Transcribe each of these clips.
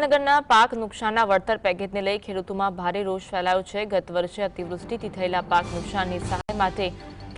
નગરના પાક નુકસાનના વળતર પેકેજને લઈ ખેડૂતોમાં ભારે રોષ ફેલાયો છે. ગત વર્ષે અતિવૃષ્ટિથી થયેલા પાક નુકસાનની સહાય માટે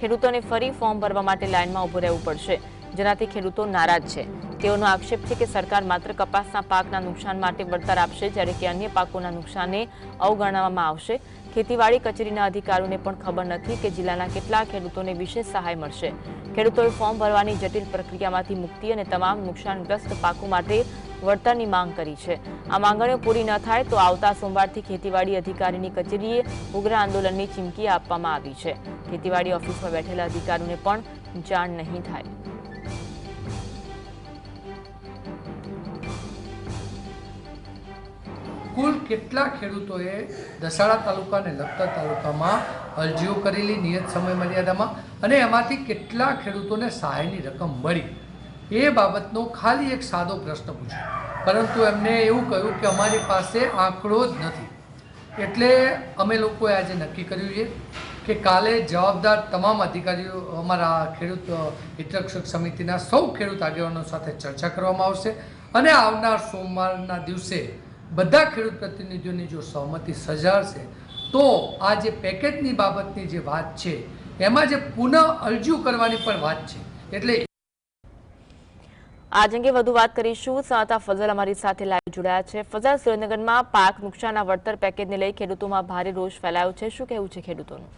ખેડૂતોને ફરી ફોર્મ ભરવા માટે લાઇનમાં ઊભું રહેવું પડશે, જેનાથી ખેડૂતો નારાજ છે. તેઓનો આક્ષેપ છે કે સરકાર માત્ર કપાસના પાકના નુકસાન માટે વળતર આપશે, જ્યારે કે અન્ય પાકોના નુકસાનને અવગણવામાં આવશે. ખેતીવાડી કચેરીના અધિકારીઓને પણ ખબર નથી કે જિલ્લાના કેટલા ખેડૂતોને વિશેષ સહાય મળશે. ખેડૂતોએ ફોર્મ ભરવાની જટિલ પ્રક્રિયામાંથી મુક્તિ અને તમામ નુકસાનગ્રસ્ત પાકો માટે વળતરની માંગ કરી છે. આ માંગણીઓ પૂરી ન થાય તો આવતા સોમવારથી ખેતીવાડી અધિકારીની કચેરીએ ઉગ્ર આંદોલનની ચીમકી આપવામાં આવી છે. ખેતીવાડી ઓફિસમાં બેઠેલા અધિકારીઓને પણ જાણ નહીં થાય. કુલ કેટલા ખેડૂતોએ દસાડા તાલુકા અને લખતર તાલુકામાં અરજીઓ કરેલી, નિયત સમય મર્યાદામાં અને એમાંથી કેટલા ખેડૂતોને સહાયની રકમ મળી? એ બાબતનો ખાલી એક સાદો પ્રશ્ન પૂછ્યો. પરંતુ એમને એવું કહ્યું કે અમારી પાસે આંકડો જ નથી. એટલે અમે લોકોએ આજે નક્કી કર્યું છે કે કાલે જવાબદાર તમામ અધિકારીઓ અમારા ખેડૂત હિતરક્ષક સમિતિના સૌ ખેડૂત આગેવાનો સાથે ચર્ચા કરવામાં આવશે અને આવનાર સોમવારના દિવસે બધા ખેડૂત પ્રતિનિધિઓની જો સહમતિ સજાડશે, તો આ જે પેકેજની બાબતની જે વાત છે, એમાં જે પુનઃ અરજુ કરવાની પણ વાત છે. એટલે આજ અંગે વધુ વાત કરીશું. સંવાદદાતા ફઝલ અમારી સાથે લાઈવ જોડાયા છે. ફઝલ, સુરેન્દ્રનગરમાં પાક નુકસાનના વળતર પેકેજને લઈ ખેડૂતોમાં ભારે રોષ ફેલાયો છે. શું કહેવું છે ખેડૂતોનું?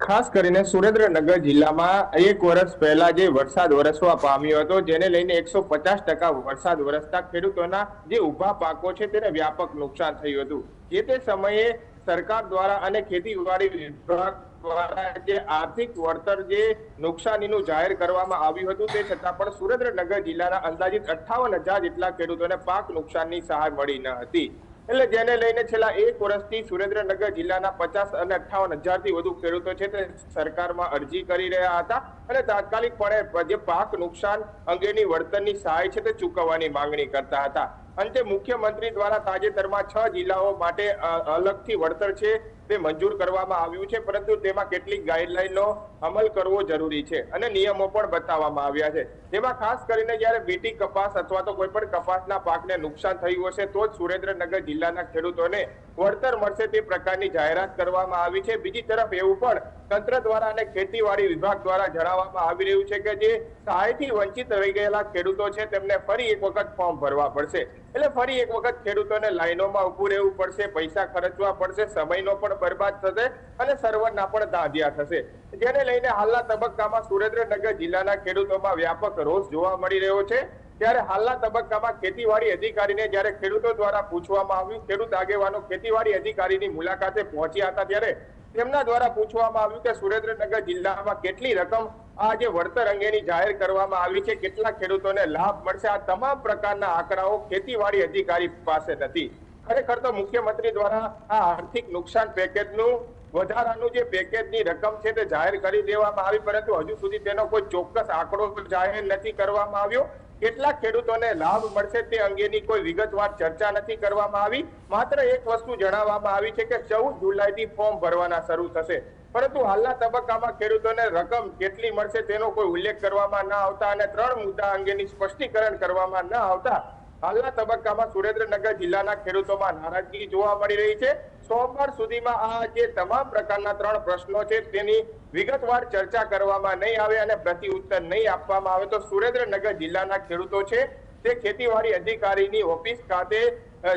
ખાસ કરીને સુરેન્દ્રનગર જિલ્લામાં એક વર્ષ પહેલા જે વરસાદ વરસવા પામ્યો હતો, જેને લઈને એકસો પચાસ ટકા વરસાદ વરસતા ખેડૂતોના જે ઊભા પાકો છે તેને વ્યાપક નુકસાન થયું હતું. જે તે સમયે સરકાર દ્વારા અને ખેતીવાડી વિભાગ દ્વારા જે આર્થિક વળતર જે નુકસાનીનું જાહેર કરવામાં આવ્યું હતું તે છતાં પણ સુરેન્દ્રનગર જિલ્લાના અંદાજિત અઠ્ઠાવન હજાર જેટલા ખેડૂતોને પાક નુકસાનની સહાય મળી ન હતી. એટલે જેને લઈને છેલ્લા એક વર્ષથી સુરેન્દ્રનગર જિલ્લાના પચાસ અને અઠ્ઠાવન હજારથી વધુ ખેડૂતો છે તે સરકારમાં અરજી કરી રહ્યા હતા અને તાત્કાલિકપણે જે પાક નુકસાન અંગેની વળતરની સહાય છે તે ચૂકવવાની માંગણી કરતા હતા. અંતે મુખ્યમંત્રી દ્વારા તાજેતરમાં છ જિલ્લાઓ માટે અલગથી વળતર છે તે મંજૂર કરવામાં આવ્યું છે, પરંતુ તેમાં કેટલીક ગાઈડલાઈનનો અમલ કરવો જરૂરી છે અને નિયમો પણ બતાવવામાં આવ્યા છે. જેમાં ખાસ કરીને જ્યારે બીટી કપાસ અથવા તો કોઈ પણ કપાસના પાકને નુકસાન થયું હશે, તો જ સુરેન્દ્રનગર જિલ્લાના ખેડૂતોને વળતર મળશે તે પ્રકારની જાહેરાત કરવામાં આવી છે. બીજી તરફ એવું પણ તંત્ર દ્વારા અને ખેતીવાડી વિભાગ દ્વારા જણાવવામાં આવી રહ્યું છે કે જે સહાયથી વંચિત રહી ગયેલા ખેડૂતો છે, તેમને ફરી એક વખત ફોર્મ ભરવા પડશે. એટલે ફરી એક વખત ખેડૂતોને લાઈનોમાં ઊભું રહેવું પડશે, પૈસા ખર્ચવા પડશે, સમયનો પણ બરબાદ થશે અને સર્વરના પણ દાંધિયા થશે. જેને લઈને હાલના તબક્કામાં સુરેન્દ્રનગર જિલ્લાના ખેડૂતોમાં વ્યાપક રોષ જોવા મળી રહ્યો છે. ત્યારે હાલના તબક્કામાં ખેતીવાડી અધિકારીને જ્યારે ખેડૂતો દ્વારા પૂછવામાં આવ્યું, ખેડૂત આગેવાનો ખેતીવાડી અધિકારીની મુલાકાતે પહોંચ્યા હતા ત્યારે તેમના દ્વારા પૂછવામાં આવ્યું કે સુરેન્દ્રનગર જિલ્લામાં કેટલી રકમ આ વળતર અંગેની જાહેર કરવામાં આવી છે કેટલા ખેડૂતોને લાભ મળશે. આ તમામ પ્રકારના આંકડાઓ ખેતીવાડી અધિકારી પાસે નથી. ખરેખર તો મુખ્યમંત્રી દ્વારા આ આર્થિક નુકસાન પેકેજનું, વધારાનું જે પેકેજની રકમ છે તે જાહેર કરી દેવામાં આવી, પરંતુ હજુ સુધી તેનો કોઈ ચોક્કસ આંકડો જાહેર નથી કરવામાં આવ્યો. કેટલા ખેડૂતોને લાભ મળશે તે અંગેની કોઈ વિગતવાર ચર્ચા નથી કરવામાં આવી. માત્ર એક વસ્તુ જણાવવામાં આવી છે કે ચૌદ જુલાઈથી ફોર્મ ભરવાના શરૂ થશે. પરંતુ હાલના તબક્કામાં ખેડૂતોને રકમ કેટલી મળશે તેનો કોઈ ઉલ્લેખ કરવામાં ન આવતા અને ત્રણ મુદ્દા અંગેની સ્પષ્ટીકરણ કરવામાં ન આવતા, હાલના તબક્કામાં સુરેન્દ્રનગર જિલ્લાના ખેડૂતોમાં નારાજગી જોવા મળી રહી છે. સોમવાર સુધીમાં આ જે તમામ પ્રકારના ત્રણ પ્રશ્નો છે, તેની વિગતવાર ચર્ચા કરવામાં નહીં આવે અને પ્રતિ ઉત્તર નહીં આપવામાં આવે તો સુરેન્દ્રનગર જિલ્લાના ખેડૂતો છે, તે ખેતીવાડી અધિકારીની ઓફિસ ખાતે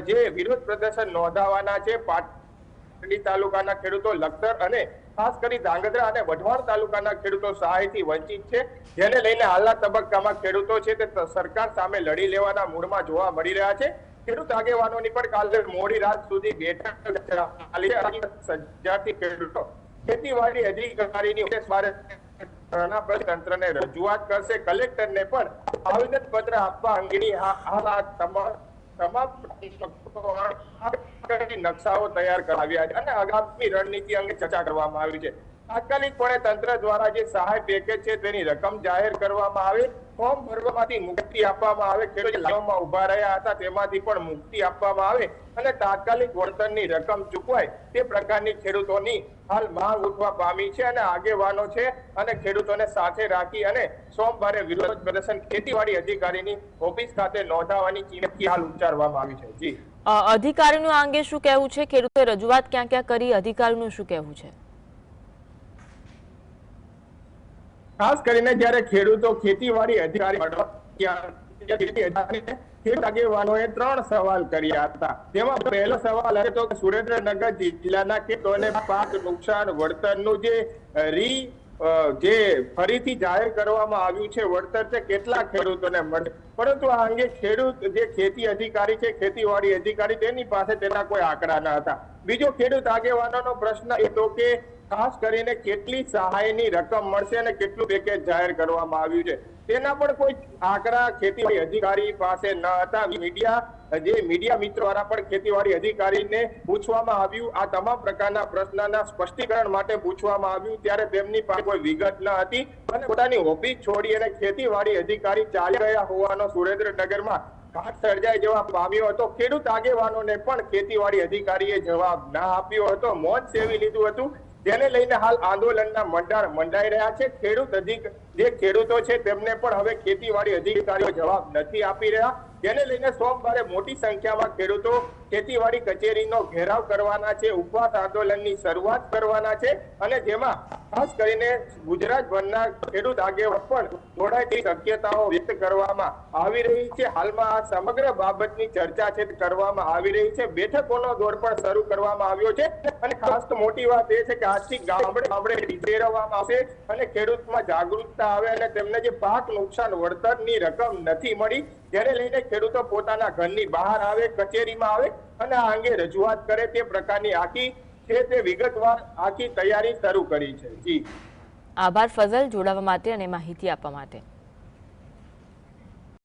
જે વિરોધ પ્રદર્શન નોંધાવાના છે પાટડી તાલુકાના ખેડૂતો લખતર અને ખાસ કરી ધાંગધ્રા અને વઢવાણ તાલુકાના ખેડૂતો સહાયથી વંચિત છે. જેને લઈને હાલના તબક્કામાં ખેડૂતો છે તે સરકાર સામે લડી લેવાના મૂડમાં જોવા મળી રહ્યા છે. ખેડૂત આગેવાનોની પણ કાલે મોડી રાત સુધી બેઠક હજારથી ખેડૂતો ખેતીવાડી અધિકારીની તંત્રને રજૂઆત કરશે. કલેક્ટરને પણ આવેદન પત્ર આપવા અંગેની આ તમામ તમામ નકશાઓ તૈયાર કરાવ્યા છે અને આગામી રણનીતિ અંગે ચર્ચા કરવામાં આવી છે. તાત્કાલિકપણે તંત્ર દ્વારા જે સહાય પેકેજ છે તેની રકમ જાહેર કરવામાં આવે ફોર્મ ભરવામાંથી મુક્તિ આપવામાં આવે, ખેડૂત ઊભા રહ્યા હતા તેમાંથી પણ મુક્તિ આપવામાં આવે અને તાત્કાલિક વળતરની રકમ ચૂકવાય તે પ્રકારની ખેડૂતોની હાલ માંગ ઉઠવા પામી છે અને આગેવાનો છે અને ખેડૂતોને સાથે રાખી અને સોમવારે વિરોધ પ્રદર્શન ખેતીવાડી અધિકારીની ઓફિસ ખાતે નોંધાવવાની ચીમકી હાલ ઉચ્ચારવામાં આવી છે. જી. અધિકારીનું આ અંગે શું કહેવું છે? ખેડૂતોએ રજૂઆત ક્યાં ક્યાં કરી? અધિકારીનું શું કહેવું છે? ખાસ કરીને જ્યારે ખેડૂતો ખેતીવાડી અધિકારી જાહેર કરવામાં આવ્યું છે, વળતર તે કેટલા ખેડૂતોને મળે? પરંતુ આ અંગે ખેડૂત જે ખેતી અધિકારી છે, ખેતીવાડી અધિકારી, તેની પાસે તેના કોઈ આંકડા ન હતા. બીજો ખેડૂત આગેવાનોનો પ્રશ્ન એ હતો કે ખાસ કરીને કેટલી સહાયની રકમ મળશે અને કેટલું પેકેજ જાહેર કરવામાં આવ્યું છે. તેના પણ કોઈ આંકડા ખેતીવાડી અધિકારી પાસે ન હતા. મીડિયા, જે મીડિયા મિત્રો દ્વારા પણ ખેતીવાડી અધિકારીને પૂછવામાં આવ્યું. આ તમામ પ્રકારના પ્રશ્નના સ્પષ્ટીકરણ માટે પૂછવામાં આવ્યું. ત્યારે તેમની પાસે કોઈ વિગત ન હતી. અને પોતાની ઓફિસ છોડી અને ખેતીવાડી અધિકારી ચાલી રહ્યા હોવાનો સુરેન્દ્રનગરમાં ઘાટ સર્જાય જેવા પામ્યો હતો. ખેડૂત આગેવાનોને પણ ખેતીવાડી અધિકારીએ જવાબ ના આપ્યો હતો. મોજ સેવી લીધું હતું. જેને લઈને હાલ આંદોલનના મંડાણ મંડાઈ રહ્યા છે. ખેડૂત અધિક જે ખેડૂતો છે તેમને પણ હવે ખેતીવાડી અધિકારીઓ જવાબ નથી આપી રહ્યા. જેને લઈને સોમવારે મોટી સંખ્યામાં ખેડૂતો ખેતીવાડી કચેરીનો ઘેરાવ કરવાના છે, ઉપવાસ આંદોલનની શરૂઆત કરવાના છે અને જેમાં ખાસ કરીને ગુજરાતભરના ખેડૂત આગેવાન પણ જોડાય તેવી શક્યતાઓ વ્યક્ત કરવામાં આવી રહી છે. હાલમાં આ સમગ્ર બાબતની ચર્ચા છે, કરવામાં આવી રહી છે. બેઠકોનો દોર પણ શરૂ કરવામાં આવ્યો છે અને ખાસ તો મોટી વાત એ છે કે આજથી ગામડે ગામડે ફેરવવામાં આવશે અને ખેડૂતમાં જાગૃતતા આવે અને તેમને જે પાક નુકસાન, વળતરની રકમ નથી મળી જેને લઈને ખેડૂતો પોતાના ઘરની બહાર આવે, કચેરીમાં આવે અને આ અંગે રજૂઆત કરે તે પ્રકારની આખી છે તે વિગતવાર આખી તૈયારી શરૂ કરી છે. જી. આભાર ફઝલ, જોડાવા માટે અને માહિતી આપવા માટે.